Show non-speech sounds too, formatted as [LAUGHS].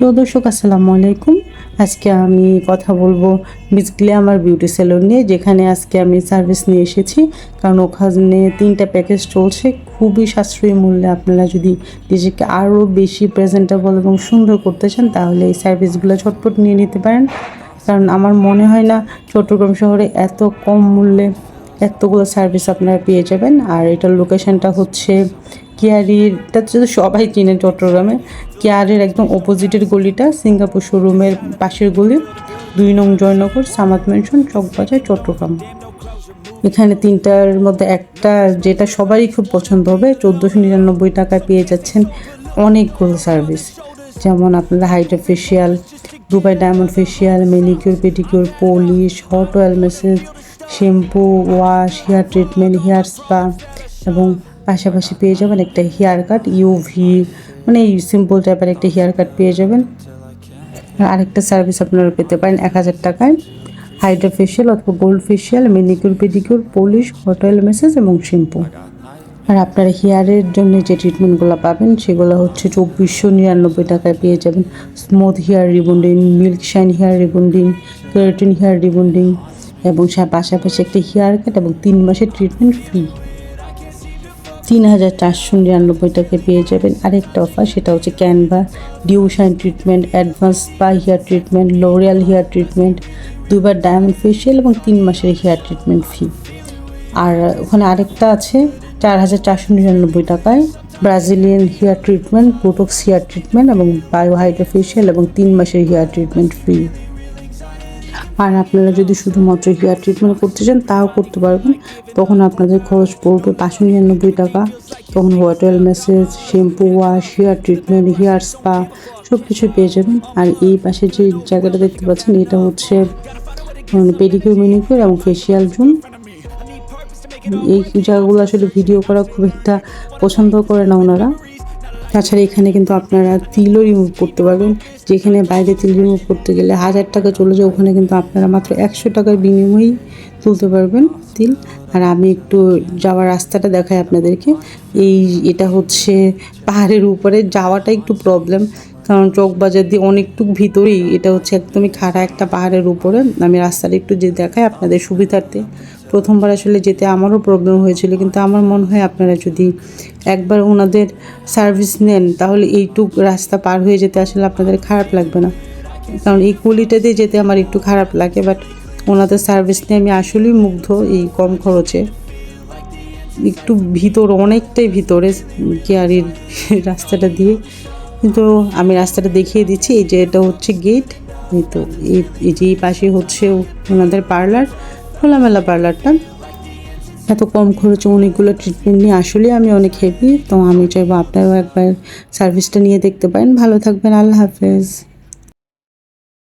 প্রিয় দর্শক, আসসালামু আলাইকুম। আজকে আমি কথা বলব বিজলি আমার বিউটি সেলুন নিয়ে, যেখানে আজকে আমি সার্ভিস নিয়ে এসেছি। কারণ ওখানে তিনটা প্যাকেজ চলছে, খুবই সাশ্রয়ী মূল্যে। আপনারা যদি নিজেকে আরও বেশি প্রেজেন্টেবল এবং সুন্দর করতে চান, তাহলে এই সার্ভিসগুলো ঝটপট নিয়ে নিতে পারেন। কারণ আমার মনে হয় না, চট্টগ্রাম শহরে এত কম মূল্যে এতগুলো সার্ভিস আপনারা পেয়ে যাবেন। আর এটার লোকেশনটা হচ্ছে কিয়ারির, এটা তো সবাই চিনে চট্টগ্রামে, কেয়ারের একদম অপোজিটের গলিটা, সিঙ্গাপুর শোরুমের পাশের গলি, দুই নং জয়নগর, সামাদ মেনশন চকবাজার, চট্টগ্রাম। এখানে তিনটার মধ্যে একটা যেটা সবারই খুব পছন্দ হবে, চোদ্দোশো নিরানব্বই টাকায় পেয়ে যাচ্ছেন অনেকগুলো সার্ভিস যেমন আপনারা hydra facial Dubai diamond facial manicure pedicure polish hot oil massage shampoo wash hair treatment hair spa এবং পাশাপাশি পেয়ে যাবেন একটা হেয়ার কাট ইউভি মানে এই সিম্পল টাইপের একটা হেয়ার কাট পেয়ে যাবেন। আর আরেকটা সার্ভিস আপনারা পেতে পারেন এক হাজার টাকায়। হাইড্রা ফেশিয়াল অথবা gold facial manicure pedicure polish hot oil massage এবং শ্যাম্পু আর আপনারা হেয়ারের জন্য যে ট্রিটমেন্টগুলো পাবেন সেগুলো হচ্ছে চব্বিশশো নিরানব্বই টাকায় পেয়ে যাবেন। Smooth hair rebonding milk shine hair rebonding keratin hair rebonding এবং পাশাপাশি একটা হেয়ার কাট এবং তিন মাসের ট্রিটমেন্ট ফ্রি তিন হাজার চারশো নিরানব্বই টাকায় পেয়ে যাবেন। আরেকটা অফার সেটা হচ্ছে Canva dew shine treatment advance spa hair treatment L'Oreal hair treatment দুবার ডায়মন্ড ফেশিয়াল এবং তিন মাসের হেয়ার ট্রিটমেন্ট ফি আর ওখানে আরেকটা আছে, চার হাজার চারশো নিরানব্বই টাকায় Brazilian hair treatment Botox hair treatment এবং বায়োহাইড্রা ফেশিয়াল এবং তিন মাসের হেয়ার ট্রিটমেন্ট ফ্রি আর আপনারা যদি শুধুমাত্র হেয়ার ট্রিটমেন্ট করতে চান, তাও করতে পারবেন। তখন আপনাদের খরচ পড়বে পাঁচশো নিরানব্বই টাকা। তখন hot oil massage shampoo wash hair treatment hair spa সব কিছু পেয়ে যাবেন। আর এই পাশে যে জায়গাটা দেখতে পাচ্ছেন, এটা হচ্ছে পেডিকিউর মিনিকিউর এবং ফেসিয়াল জুম এই জায়গাগুলো আসলে ভিডিও করা খুব একটা পছন্দ করে না ওনারা। তাছাড়া এখানে কিন্তু আপনারা তিলও রিমুভ করতে পারবেন। যেখানে বাইরে তিল রিমুভ করতে গেলে হাজার টাকা চলে যায়, ওখানে কিন্তু আপনারা মাত্র একশো টাকার বিনিময়েই তুলতে পারবেন তিল। আর আমি একটু যাওয়ার রাস্তাটা দেখাই আপনাদেরকে। এই এটা হচ্ছে পাহাড়ের উপরে যাওয়াটা একটু প্রবলেম কারণ চোখ বাজার দিয়ে অনেকটুকু ভিতরেই এটা হচ্ছে একদমই খাড়া একটা পাহাড়ের উপরে। আমি রাস্তাটা একটু যে দেখাই আপনাদের সুবিধার্থে। প্রথমবার আসলে যেতে আমারও প্রবলেম হয়েছিল, কিন্তু আমার মনে হয় আপনারা যদি একবার ওনাদের সার্ভিস নেন, তাহলে এইটুক রাস্তা পার হয়ে যেতে আসলে আপনাদের খারাপ লাগবে না। কারণ এই কুলিটা দিয়ে যেতে আমার একটু খারাপ লাগে বাট ওনাদের সার্ভিস নিয়ে আমি আসলেই মুগ্ধ এই কম খরচে। একটু ভিতর, অনেকটাই ভিতরে কেয়ারির [LAUGHS] রাস্তাটা দিয়ে। কিন্তু আমি রাস্তাটা দেখিয়ে দিচ্ছি, এই যে এটা হচ্ছে গেট এই তো এই যে পাশে হচ্ছে ওনাদের পার্লার খোলামেলা পার্লারটা এত কম খরচে অনেকগুলো ট্রিটমেন্ট নিয়ে আসলে আমি অনেক হ্যাপি তো আমি চাইব আপনারাও একবার সার্ভিসটা নিয়ে দেখতে পারেন। ভালো থাকবেন, আল্লাহ হাফেজ।